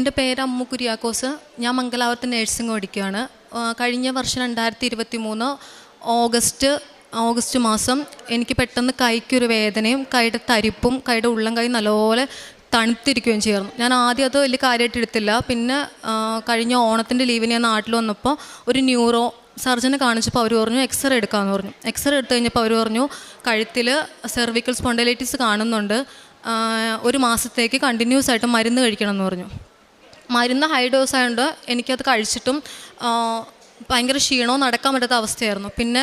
എന്റെ പേര് അമ്മു കുര്യാക്കോസ്. ഞാൻ മംഗലാപുരത്ത് നേഴ്സിംഗ് പഠിക്കുകയാണ്. കഴിഞ്ഞ വർഷം രണ്ടായിരത്തി ഇരുപത്തി മൂന്ന് ഓഗസ്റ്റ് ഓഗസ്റ്റ് മാസം എനിക്ക് പെട്ടെന്ന് കൈക്കൊരു വേദനയും കൈയുടെ തരിപ്പും കൈയുടെ ഉള്ളം കൈ നല്ലപോലെ തണുത്തിരിക്കുകയും ചെയ്യായിരുന്നു ഞാൻ ആദ്യം അത് വലിയ കാര്യമായിട്ട് എടുത്തില്ല. പിന്നെ കഴിഞ്ഞ ഓണത്തിന്റെ ലീവിന് ഞാൻ നാട്ടിൽ വന്നപ്പോൾ ഒരു ന്യൂറോ സർജനെ കാണിച്ചപ്പോൾ അവർ പറഞ്ഞു എക്സ്റേ എടുക്കാമെന്ന് പറഞ്ഞു. എക്സ്റേ എടുത്തു കഴിഞ്ഞപ്പോൾ അവർ പറഞ്ഞു കഴുത്തിൽ സെർവിക്കൽ സ്പോണ്ടലൈറ്റിസ് കാണുന്നുണ്ട്. ഒരു മാസത്തേക്ക് കണ്ടിന്യൂസ് ആയിട്ട് മരുന്ന് കഴിക്കണം എന്ന് പറഞ്ഞു. മരുന്ന് ഹൈ ഡോസ് ആയതുകൊണ്ട് എനിക്കത് കഴിച്ചിട്ടും ഭയങ്കര ക്ഷീണവും നടക്കാൻ പറ്റാത്ത അവസ്ഥയായിരുന്നു. പിന്നെ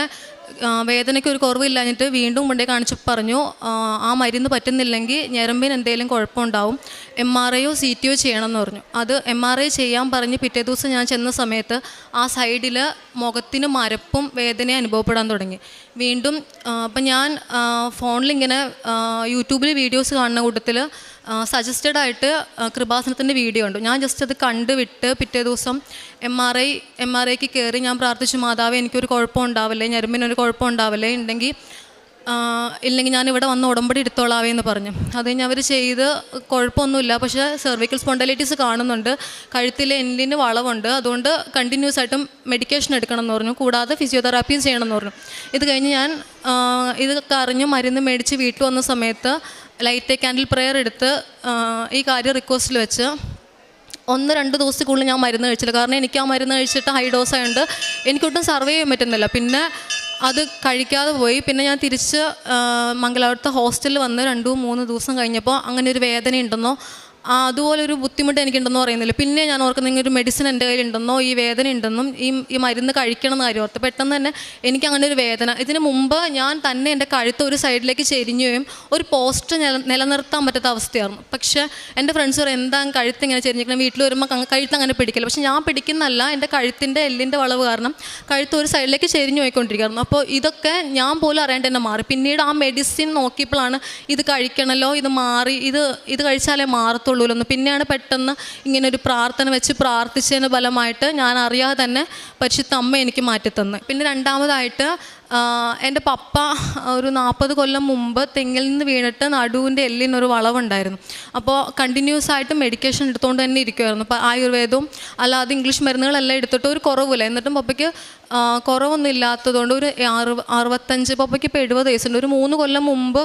വേദനയ്ക്ക് ഒരു കുറവില്ലാഞ്ഞിട്ട് വീണ്ടും മുണ്ടേ കാണിച്ച് പറഞ്ഞു ആ, ആ മരുന്ന് പറ്റുന്നില്ലെങ്കിൽ ഞരമ്പിന് എന്തെങ്കിലും കുഴപ്പമുണ്ടാവും എം ആർ ഐയോ സി ടിയോ ചെയ്യണമെന്ന് പറഞ്ഞു. അത് എം ആർ ഐ ചെയ്യാൻ പറഞ്ഞ് പിറ്റേ ദിവസം ഞാൻ ചെന്ന സമയത്ത് ആ സൈഡിൽ മുഖത്തിന് മരപ്പും വേദനയും അനുഭവപ്പെടാൻ തുടങ്ങി. വീണ്ടും അപ്പം ഞാൻ ഫോണിലിങ്ങനെ യൂട്യൂബിൽ വീഡിയോസ് കാണുന്ന കൂട്ടത്തിൽ സജസ്റ്റഡ് ആയിട്ട് കൃപാസനത്തിന്റെ വീഡിയോ ഉണ്ട് ഞാൻ ജസ്റ്റ് അത് കണ്ടുവിട്ട് പിറ്റേ ദിവസം M R I M R ഐക്ക് കയറി ഞാൻ പ്രാർത്ഥിച്ചു മാതാവ് എനിക്കൊരു കുഴപ്പം ഉണ്ടാവില്ലേ ഞരമ്പിനൊരു കുഴപ്പം ഉണ്ടാവില്ലേ ഉണ്ടെങ്കിൽ ഇല്ലെങ്കിൽ ഞാൻ ഇവിടെ വന്ന് ഉടമ്പടി എടുത്തോളാവേ എന്ന് പറഞ്ഞു. അത് കഴിഞ്ഞ് അവർ ചെയ്ത് കുഴപ്പമൊന്നുമില്ല. പക്ഷേ സെർവിക്കൽ സ്പോണ്ടലൈറ്റിസ് കാണുന്നുണ്ട്. കഴുത്തിലെ എല്ലിന് വളവുണ്ട്. അതുകൊണ്ട് കണ്ടിന്യൂസ് ആയിട്ടും മെഡിക്കേഷൻ എടുക്കണം എന്ന് പറഞ്ഞു. കൂടാതെ ഫിസിയോതെറാപ്പിയും ചെയ്യണം എന്ന് പറഞ്ഞു. ഇത് കഴിഞ്ഞ് ഞാൻ ഇതൊക്കെ അറിഞ്ഞ് മരുന്ന് മേടിച്ച് വീട്ടിൽ വന്ന സമയത്ത് ലൈറ്റ് ക്യാൻഡിൽ പ്രെയർ എടുത്ത് ഈ കാര്യം റിക്വസ്റ്റിൽ വെച്ച് ഒന്ന് രണ്ട് ദിവസത്തിനുള്ളിൽ ഞാൻ മരുന്ന് കഴിച്ചില്ല. കാരണം എനിക്ക് ആ മരുന്ന് കഴിച്ചിട്ട് ഹൈ ഡോസ് ആയതുകൊണ്ട് എനിക്കൊട്ടും സർവേ ചെയ്യാൻ പറ്റുന്നില്ല. പിന്നെ അത് കഴിക്കാതെ പോയി. പിന്നെ ഞാൻ തിരിച്ച് മംഗലാപുരത്ത് ഹോസ്റ്റലിൽ വന്ന് രണ്ടു മൂന്ന് ദിവസം കഴിഞ്ഞപ്പോൾ അങ്ങനെ ഒരു വേദന ഉണ്ടെന്നോ ആ, അതുപോലെ ഒരു ബുദ്ധിമുട്ട് എനിക്കുണ്ടെന്ന് പറയുന്നില്ല. പിന്നെ ഞാൻ ഓർക്കുന്നത് ഇങ്ങനെ ഒരു മെഡിസിൻ എന്റെ കയ്യിലുണ്ടെന്നോ ഈ വേദന ഉണ്ടെന്നും ഈ ഈ മരുന്ന് കഴിക്കണം കാര്യം ഓർത്ത്. പെട്ടെന്ന് തന്നെ എനിക്ക് അങ്ങനെ ഒരു വേദന. ഇതിന് മുമ്പ് ഞാൻ തന്നെ എന്റെ കഴുത്ത് ഒരു സൈഡിലേക്ക് ചെരിഞ്ഞുകയും ഒരു പോസ്റ്റ് നില നിലനിർത്താൻ പറ്റാത്ത അവസ്ഥയായിരുന്നു. പക്ഷേ എന്റെ ഫ്രണ്ട്സ് പറയും എന്താ കഴുത്ത് ഇങ്ങനെ ചെരിഞ്ഞിരിക്കണം? വീട്ടിൽ വരുമ്പോൾ കഴുത്ത് അങ്ങനെ പിടിക്കില്ല. പക്ഷേ ഞാൻ പിടിക്കുന്നല്ല എന്റെ കഴുത്തിന്റെ എല്ലിന്റെ വളവ് കാരണം കഴുത്ത് ഒരു സൈഡിലേക്ക് ചെരിഞ്ഞു പോയിക്കൊണ്ടിരിക്കുകയായിരുന്നു. അപ്പോൾ ഇതൊക്കെ ഞാൻ പോലും അറിയാണ്ട് തന്നെ മാറി. പിന്നീട് ആ മെഡിസിൻ നോക്കിയപ്പോഴാണ് ഇത് കഴിക്കണമല്ലോ ഇത് മാറി ഇത് ഇത് കഴിച്ചാലേ മാറത്തുള്ളൂ എന്ന് പിന്നെയാണ് പെട്ടെന്ന് ഇങ്ങനെ ഒരു പ്രാർത്ഥന വെച്ച് പ്രാർത്ഥിച്ചതിന് ഫലമായിട്ട് ഞാൻ അറിയാതെ തന്നെ പരിശുദ്ധ അമ്മ എനിക്ക് മാറ്റിത്തന്ന്. പിന്നെ രണ്ടാമതായിട്ട് എന്റെ പപ്പ ഒരു നാൽപ്പത് കൊല്ലം മുമ്പ് തെങ്ങിൽ നിന്ന് വീണിട്ട് നടുവിന്റെ എല്ലിനൊരു വളവുണ്ടായിരുന്നു. അപ്പോൾ കണ്ടിന്യൂസ് ആയിട്ട് മെഡിക്കേഷൻ എടുത്തുകൊണ്ട് തന്നെ ഇരിക്കുമായിരുന്നു അപ്പോൾ ആയുർവേദവും അല്ലാതെ ഇംഗ്ലീഷ് മരുന്നുകളെല്ലാം എടുത്തിട്ട് ഒരു കുറവില്ല എന്നിട്ടും പപ്പയ്ക്ക് കുറവൊന്നും ഇല്ലാത്തതുകൊണ്ട് ഒരു അറുപ അറുപത്തഞ്ച് പപ്പയ്ക്ക് ഇപ്പോൾ എഴുപത് വയസ്സുണ്ട്. ഒരു മൂന്ന് കൊല്ലം മുമ്പ്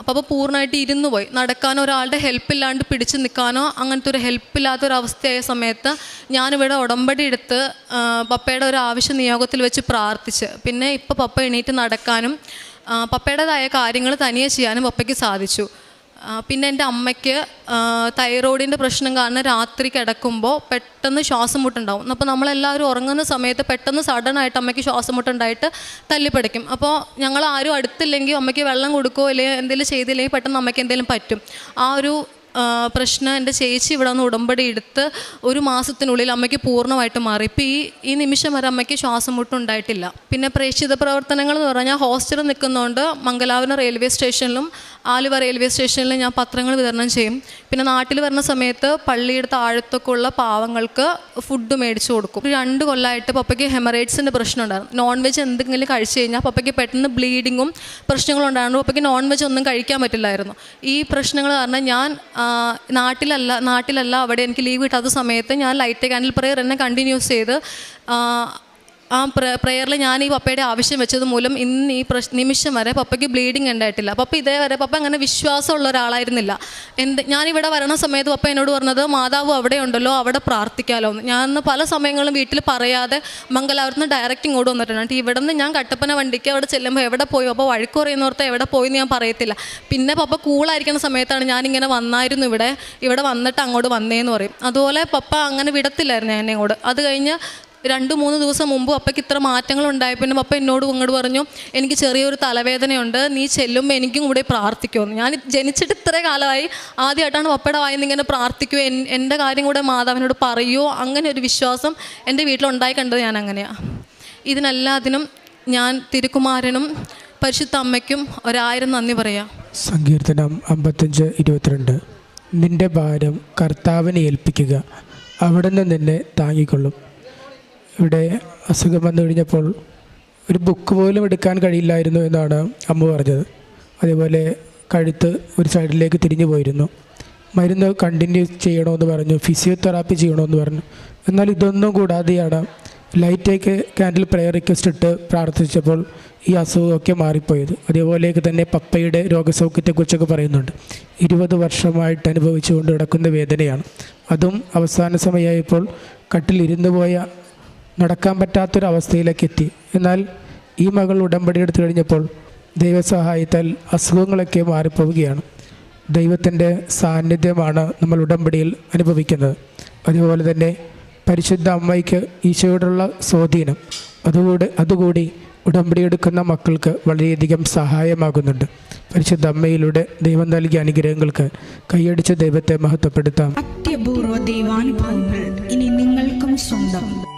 അപ്പോൾ പൂർണമായിട്ട് ഇരുന്നു പോയി. നടക്കാനോ ഒരാളുടെ ഹെൽപ്പ് ഇല്ലാണ്ട് പിടിച്ച് നിൽക്കാനോ അങ്ങനത്തെ ഒരു ഹെൽപ്പ് ഇല്ലാത്തൊരവസ്ഥയായ സമയത്ത് ഞാനിവിടെ ഉടമ്പടി എടുത്ത് പപ്പയുടെ ഒരു ആവശ്യ നിയോഗത്തിൽ വെച്ച് പ്രാർത്ഥിച്ച്. പിന്നെ ഇപ്പോൾ പപ്പ എണീറ്റ് നടക്കാനും പപ്പയുടേതായ കാര്യങ്ങൾ തനിയെ ചെയ്യാനും പപ്പയ്ക്ക് സാധിച്ചു. പിന്നെ എന്റെ അമ്മയ്ക്ക് തൈറോയിഡിന്റെ പ്രശ്നം കാരണം രാത്രി കിടക്കുമ്പോൾ പെട്ടെന്ന് ശ്വാസം മുട്ടുണ്ടാവും അപ്പോൾ നമ്മളെല്ലാവരും ഉറങ്ങുന്ന സമയത്ത് പെട്ടെന്ന് സഡനായിട്ട് അമ്മയ്ക്ക് ശ്വാസം മുട്ടുണ്ടായിട്ട് തല്ലിപ്പടിക്കും. അപ്പോൾ ഞങ്ങൾ ആരും അടുത്തില്ലെങ്കിൽ അമ്മയ്ക്ക് വെള്ളം കൊടുക്കുകയോ അല്ലെങ്കിൽ എന്തെങ്കിലും ചെയ്തില്ലെങ്കിൽ പെട്ടെന്ന് അമ്മയ്ക്ക് എന്തെങ്കിലും പറ്റും. ആ ഒരു പ്രശ്നം എന്റെ ചേച്ചി ഇവിടെ നിന്ന് ഉടമ്പടി എടുത്ത് ഒരു മാസത്തിനുള്ളിൽ അമ്മയ്ക്ക് പൂർണമായിട്ട് മാറി. ഇപ്പം ഈ ഈ നിമിഷം വരെ അമ്മയ്ക്ക് ശ്വാസം മുട്ടുണ്ടായിട്ടില്ല പിന്നെ പ്രേക്ഷിത പ്രവർത്തനങ്ങൾ എന്ന് പറഞ്ഞാൽ ഹോസ്റ്റലിൽ നിൽക്കുന്നതുകൊണ്ട് മംഗലാപുരം റെയിൽവേ സ്റ്റേഷനിലും ആലുവ റെയിൽവേ സ്റ്റേഷനിൽ ഞാൻ പത്രങ്ങൾ വിതരണം ചെയ്യും. പിന്നെ നാട്ടിൽ വരുന്ന സമയത്ത് പള്ളിയുടെ താഴത്തൊക്കെ ഉള്ള പാവങ്ങൾക്ക് ഫുഡ് മേടിച്ചു കൊടുക്കും. രണ്ട് കൊല്ലമായിട്ട് പപ്പയ്ക്ക് ഹെമറേറ്റ്സിന്റെ പ്രശ്നം ഉണ്ടായിരുന്നു നോൺ വെജ് എന്തെങ്കിലും കഴിച്ചു കഴിഞ്ഞാൽ പപ്പയ്ക്ക് പെട്ടെന്ന് ബ്ലീഡിങ്ങും പ്രശ്നങ്ങളും ഉണ്ടായിരുന്നു പപ്പയ്ക്ക് നോൺ വെജ് ഒന്നും കഴിക്കാൻ പറ്റില്ലായിരുന്നു. ഈ പ്രശ്നങ്ങൾ കാരണം ഞാൻ നാട്ടിലല്ല നാട്ടിലല്ല അവിടെ എനിക്ക് ലീവ് കിട്ടാത്ത സമയത്ത് ഞാൻ ലൈറ്റ് ക്യാൻഡിൽ പ്രയർ എന്നെ കണ്ടിന്യൂസ് ചെയ്ത് ആ, പ്രെയറിൽ ഞാൻ ഈ പപ്പയുടെ ആവശ്യം വെച്ചത് മൂലം ഇന്ന് ഈ പ്രശ് നിമിഷം വരെ പപ്പയ്ക്ക് ബ്ലീഡിങ് ഉണ്ടായിട്ടില്ല. പപ്പ ഇതേ വരെ പപ്പ അങ്ങനെ വിശ്വാസമുള്ള ഒരാളായിരുന്നില്ല. എന്ത് ഞാനിവിടെ വരണ സമയത്ത് പപ്പ എന്നോട് പറഞ്ഞത് മാതാവ് അവിടെ ഉണ്ടല്ലോ അവിടെ പ്രാർത്ഥിക്കാമല്ലോ എന്ന്. ഞാൻ പല സമയങ്ങളും വീട്ടിൽ പറയാതെ മംഗലാപുരത്ത് നിന്ന് ഡയറക്റ്റ് ഇങ്ങോട്ട് വന്നിട്ടുണ്ട്. എന്നിട്ട് ഇവിടെ നിന്ന് ഞാൻ കട്ടപ്പന വണ്ടിക്ക് അവിടെ ചെല്ലുമ്പോൾ എവിടെ പോയി? അപ്പോൾ വഴക്ക് എവിടെ പോയി എന്ന് ഞാൻ പറയത്തില്ല. പിന്നെ പപ്പ കൂളായിരിക്കുന്ന സമയത്താണ് ഞാനിങ്ങനെ വന്നായിരുന്നു ഇവിടെ. ഇവിടെ വന്നിട്ട് അങ്ങോട്ട് വന്നേന്ന് പറയും. അതുപോലെ പപ്പ അങ്ങനെ വിടത്തില്ലായിരുന്നു എന്നെ അങ്ങോട്ട് അത് കഴിഞ്ഞ് രണ്ട് മൂന്ന് ദിവസം മുമ്പ് അപ്പയ്ക്ക് ഇത്ര മാറ്റങ്ങൾ ഉണ്ടായി പിന്നെ അപ്പ എന്നോട് ഇങ്ങോട്ട് പറഞ്ഞു എനിക്ക് ചെറിയൊരു തലവേദനയുണ്ട് നീ ചെല്ലുമ്പോൾ എനിക്കും കൂടെ പ്രാർത്ഥിക്കുമെന്ന് ഞാൻ ജനിച്ചിട്ട് ഇത്ര കാലമായി ആദ്യമായിട്ടാണ് പപ്പയുടെ വായിന്ന് ഇങ്ങനെ പ്രാർത്ഥിക്കുക എന്റെ കാര്യം കൂടെ മാതാവിനോട് പറയുമോ അങ്ങനെ ഒരു വിശ്വാസം എന്റെ വീട്ടിലുണ്ടായി കണ്ടത് ഞാൻ അങ്ങനെയാണ് ഇതിനെല്ലാത്തിനും ഞാൻ തിരുക്കുമാരനും പരിശുദ്ധ അമ്മയ്ക്കും ഒരായിരം നന്ദി പറയാം. സങ്കീർത്തനം അമ്പത്തഞ്ച് ഇരുപത്തിരണ്ട്. നിന്റെ ഭാരം കർത്താവിനെ ഏൽപ്പിക്കുക അവിടുന്ന് നിന്നെ താങ്ങിക്കൊള്ളും. ഇവിടെ അസുഖം വന്നു കഴിഞ്ഞപ്പോൾ ഒരു ബുക്ക് പോലും എടുക്കാൻ കഴിയില്ലായിരുന്നു എന്നാണ് അമ്മ പറഞ്ഞത്. അതേപോലെ കഴുത്ത് ഒരു സൈഡിലേക്ക് തിരിഞ്ഞു പോയിരുന്നു. മരുന്ന് കണ്ടിന്യൂ ചെയ്യണമെന്ന് പറഞ്ഞു ഫിസിയോതെറാപ്പി ചെയ്യണമെന്ന് പറഞ്ഞു. എന്നാൽ ഇതൊന്നും കൂടാതെയാണ് ലൈറ്റേക്ക് ക്യാൻഡിൽ പ്രയർ റിക്വസ്റ്റ് ഇട്ട് പ്രാർത്ഥിച്ചപ്പോൾ ഈ അസുഖമൊക്കെ മാറിപ്പോയത്. അതേപോലെയൊക്കെ തന്നെ പപ്പയുടെ രോഗസൗഖ്യത്തെക്കുറിച്ചൊക്കെ പറയുന്നുണ്ട്. ഇരുപത് വർഷമായിട്ട് അനുഭവിച്ചുകൊണ്ട് കിടക്കുന്ന വേദനയാണ്. അതും അവസാന സമയമായപ്പോൾ കട്ടിലിരുന്നു പോയ നടക്കാൻ പറ്റാത്തൊരവസ്ഥയിലേക്ക് എത്തി എന്നാൽ ഈ മകൾ ഉടമ്പടി എടുത്തു കഴിഞ്ഞപ്പോൾ ദൈവസഹായത്താൽ അസുഖങ്ങളൊക്കെ മാറിപ്പോവുകയാണ്. ദൈവത്തിന്റെ സാന്നിധ്യമാണ് നമ്മൾ ഉടമ്പടിയിൽ അനുഭവിക്കുന്നത്. അതുപോലെ തന്നെ പരിശുദ്ധ അമ്മയ്ക്ക് ഈശോയോടുള്ള സ്വാധീനം. അതുകൂടി അതുകൂടി ഉടമ്പടി എടുക്കുന്ന മക്കൾക്ക് വളരെയധികം സഹായമാകുന്നുണ്ട്. പരിശുദ്ധ അമ്മയിലൂടെ ദൈവം നൽകിയ അനുഗ്രഹങ്ങൾക്ക് കൈയടിച്ച് ദൈവത്തെ മഹത്വപ്പെടുത്താം. അത്യപൂർവ ദൈവാനുഭവങ്ങൾ ഇനി നിങ്ങൾക്കും സ്വന്തം.